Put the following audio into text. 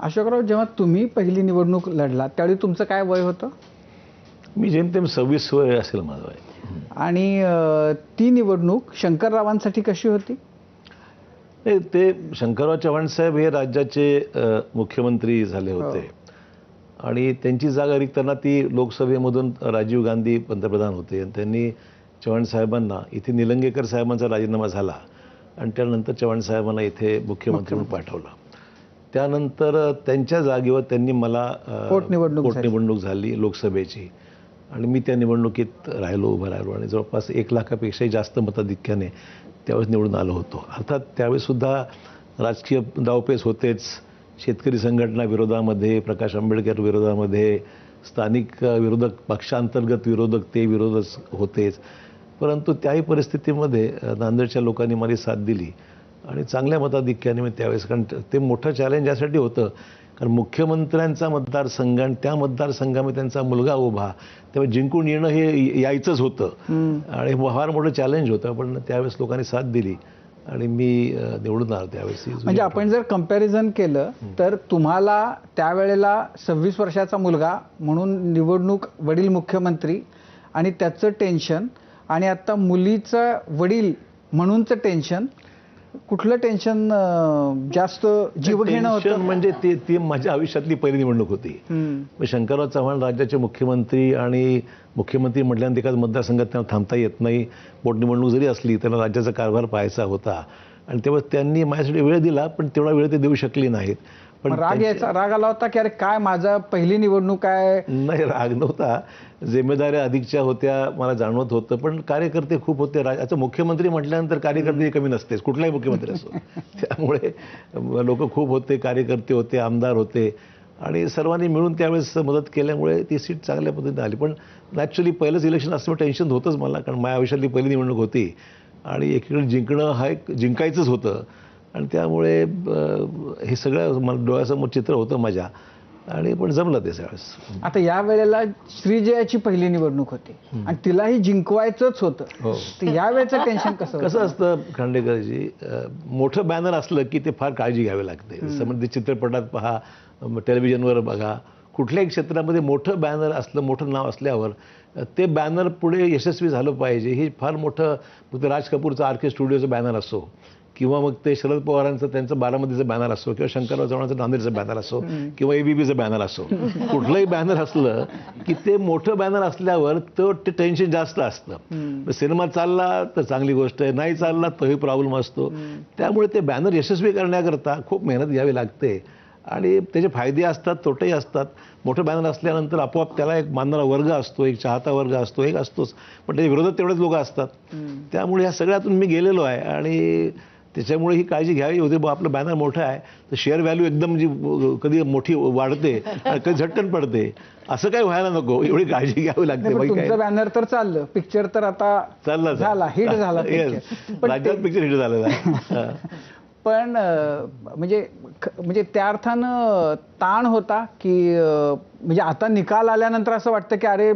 अशोकराव जेव्हा तुम्ही पहिली निवडणूक लढला त्यावेळी तुमचं काय वय होतं? मी जेमतेम सव्वीस वय असेल माझं वय. आणि ती निवडणूक शंकररावांसाठी कशी होती? ते शंकरराव चव्हाण साहेब हे राज्याचे मुख्यमंत्री झाले होते. आणि त्यांची जागा रिक्ताना ती लोकसभेमधून राजीव गांधी पंतप्रधान होते. आणि त्यांनी चव्हाण साहेबांना इथे निलंगेकर साहेबांचा राजीनामा झाला. आणि त्यानंतर चव्हाण साहेबांना इथे मुख्यमंत्री म्हणून पाठवलं. त्यानंतर त्यांच्या जागेवर त्यांनी मला पोटनिवडणूक झाली. पोटनिवडणूक झाली लोकसभेची. आणि मी त्या निवडणुकीत राहिलो उभं राहिलो. आणि जवळपास एक लाखापेक्षाही जास्त मताधिक्याने त्यावेळेस निवडून आलो होतो. अर्थात त्यावेळेसुद्धा राजकीय डावपेच होतेच. शेतकरी संघटना विरोधामध्ये प्रकाश आंबेडकर विरोधामध्ये स्थानिक विरोधक पक्षांतर्गत विरोधक ते विरोधच होतेच. परंतु त्याही परिस्थितीमध्ये नांदेडच्या लोकांनी मला साथ दिली. आणि चांगल्या मताधिक्याने मी त्यावेळेस कारण ते मोठं चॅलेंज यासाठी होतं. कारण मुख्यमंत्र्यांचा मतदारसंघ आणि त्या मतदारसंघामध्ये त्यांचा मुलगा उभा. त्यामुळे जिंकून येणं हे यायचंच होतं. आणि फार मोठं चॅलेंज होतं पण त्यावेळेस लोकांनी साथ दिली. आणि मी निवडून आलो त्यावेळेस. म्हणजे आपण जर कंपॅरिझन केलं तर तुम्हाला त्यावेळेला सव्वीस वर्षाचा मुलगा म्हणून निवडणूक वडील मुख्यमंत्री आणि त्याचं टेन्शन आणि आता मुलीचं वडील म्हणूनचं टेन्शन कुठलं टेन्शन जास्त जीवघेणं टेन्शन होतं? म्हणजे ती ती माझ्या आयुष्यातली पहिली निवडणूक होती. शंकरराव चव्हाण राज्याचे मुख्यमंत्री आणि मुख्यमंत्री म्हटल्यानंतर एकाच मतदारसंघात त्यांना थांबता येत नाही. पोटनिवडणूक जरी असली त्यांना राज्याचा कारभार पाहायचा होता. आणि तेव्हा त्यांनी माझ्यासाठी वेळ दिला पण तेवढा वेळ ते देऊ शकले नाहीत. राग यायचा राग आला होता की अरे काय माझा पहिली निवडणूक आहे? नाही राग नव्हता. जिम्मेदाऱ्या अधिकच्या होत्या मला जाणवत होतं पण कार्यकर्ते खूप होते. राज आता मुख्यमंत्री म्हटल्यानंतर कार्यकर्ते कमी नसतेच. कुठलाही मुख्यमंत्री असो. त्यामुळे लोक खूप होते कार्यकर्ते होते आमदार होते. आणि सर्वांनी मिळून त्यावेळेस मदत केल्यामुळे ती सीट चांगल्या पद्धतीने आली. पण नॅचरली पहिलंच इलेक्शन असल्यामुळे टेन्शन होतंच मला कारण माझ्या आयुष्यातली पहिली निवडणूक होती. आणि एकीकडे जिंकणं हा एक जिंकायचंच होतं. आणि त्यामुळे हे सगळं मला डोळ्यासमोर चित्र होतं माझ्या. आणि पण जमलं ते त्यावेळेस आता या वेळेला श्रीजयाची पहिली निवडणूक होती. आणि तिलाही जिंकवायचंच होतं. हो. तर या वेळेचं टेन्शन कसं? कसं असतं खांडेकरजी मोठं बॅनर असलं की ते फार काळजी घ्यावी लागते. म्हणजे चित्रपटात पहा टेलिव्हिजनवर बघा. कुठल्याही क्षेत्रामध्ये मोठं बॅनर असलं मोठं नाव असल्यावर ते बॅनर पुढे यशस्वी झालं पाहिजे. हे फार मोठं मग ते राज कपूरचं आर के स्टुडिओचं बॅनर असो किंवा मग ते शरद पवारांचं त्यांचं बारामतीचं बॅनर असो किंवा शंकरराव चव्हाणांचं नांदेडचं बॅनर असो किंवा एबीबीचं बॅनर असो. कुठलंही बॅनर असलं की ते मोठं बॅनर असल्यावर तो ते टेन्शन जास्त असतं. सिनेमा चालला तर चांगली गोष्ट आहे नाही चालला तोही प्रॉब्लेम असतो. त्यामुळे ते बॅनर यशस्वी करण्याकरता खूप मेहनत घ्यावी लागते. आणि त्याचे फायदे असतात तोटेही असतात. मोठं बॅनर असल्यानंतर आपोआप त्याला एक मानणारा वर्ग असतो एक चाहता वर्ग असतो एक असतोच. पण त्याच्या विरोधात तेवढेच लोक असतात. त्यामुळे ह्या सगळ्यातून मी गेलेलो आहे आणि त्याच्यामुळे ही काळजी घ्यावी. होती बा आपलं बॅनर मोठं आहे. तर शेअर व्हॅल्यू एकदम जी कधी मोठी वाढते आणि कधी झटकन पडते असं काही व्हायला नको. एवढी काळजी घ्यावी लागते बॅनर तर चाललं. पिक्चर तर आता चालला झाला हिट झाला राज्यात पिक्चर हिट झालेला आहे. पण म्हणजे म्हणजे त्या अर्थानं ताण होता की म्हणजे आता निकाल आल्यानंतर असं वाटतं की अरे